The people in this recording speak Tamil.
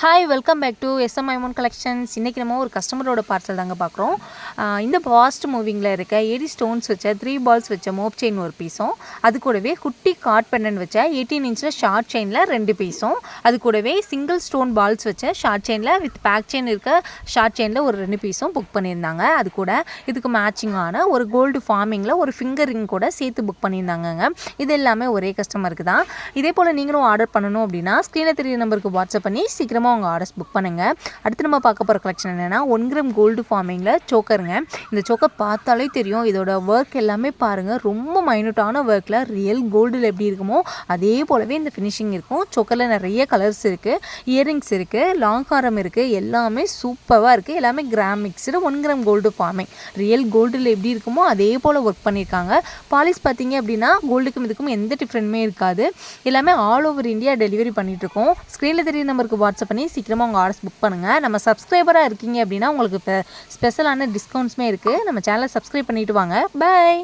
Hi welcome back to SM ஐமோன் collections இன்றைக்கி நம்ம ஒரு கஸ்டமரோட பார்சல் தாங்க பார்க்குறோம். இந்த பாஸ்ட் மூவிங்கில் இருக்க எயிட்டி ஸ்டோன்ஸ் வச்ச த்ரீ பால்ஸ் வச்ச மோப் செயின் ஒரு பீஸும் அது கூடவே குட்டி கார்ட் பெண்டன் வச்ச எயிட்டீன் இன்ச்சில் ஷார்ட் செயினில் ரெண்டு பீஸும் அது கூடவே சிங்கிள் ஸ்டோன் பால்ஸ் வச்ச ஷார்ட் செயினில் வித் பேக் செயின் இருக்க ஷார்ட் செயினில் ஒரு ரெண்டு பீஸும் புக் பண்ணியிருந்தாங்க. அது கூட இதுக்கு மேட்சிங்கான ஒரு கோல்டு ஃபார்மிங்கில் ஒரு ஃபிங்கர் ரிங் கூட சேர்த்து புக் பண்ணியிருந்தாங்கங்க. இது எல்லாமே ஒரே கஸ்டமருக்கு தான். இதே போல் நீங்களும் ஆர்டர் பண்ணணும் அப்படின்னா ஸ்க்ரீனில் தெரிய நம்பருக்கு வாட்ஸ்அப் பண்ணி சீக்கிரமாக உங்கள் ஆர்டர்ஸ் புக் பண்ணுங்கள் அடுத்து நம்ம பார்க்க போகிற கலெக்ஷன் என்னென்னா ஒன் கிராம் கோல்டு ஃபார்மிங்கில் சோக்கருங்க இந்த சோக்கர் பார்த்தாலே தெரியும். இதோட ஒர்க் எல்லாமே பாருங்கள் ரொம்ப மைனூட்டான ஒர்க்கில் ரியல் கோல்டில் எப்படி இருக்குமோ அதே போலவே இந்த ஃபினிஷிங் இருக்கும். சோக்கரில் நிறைய கலர்ஸ் இருக்குது இயரிங்ஸ் இருக்குது லாங் ஹாரம் இருக்குது எல்லாமே சூப்பராக இருக்குது எல்லாமே gram mixed one gram gold forming real கோல்டில் எப்படி இருக்குமோ அதே போல் ஒர்க் பண்ணியிருக்காங்க பாலிஸ் பார்த்தீங்க அப்படின்னா கோல்டுக்கும் இதுக்கும் எந்த டிஃப்ரெண்ட்டுமே இருக்காது. எல்லாமே ஆல் ஓவர் இந்தியா டெலிவரி பண்ணிகிட்ருக்கோம் ஸ்க்ரீனில் தெரிய நம்பருக்கு வாட்ஸ்அப் பண்ணி சீக்கிரமாக உங்கள் ஆர்டர்ஸ் புக் பண்ணுங்கள் நம்ம சப்ஸ்கிரைபராக இருக்கீங்க அப்படின்னா உங்களுக்கு இப்போ ஸ்பெஷலான டிஸ்கவுண்ட்ஸுமே இருக்குது நம்ம சேனலை சப்ஸ்கிரைப் பண்ணிவிட்டு வாங்க. பாய்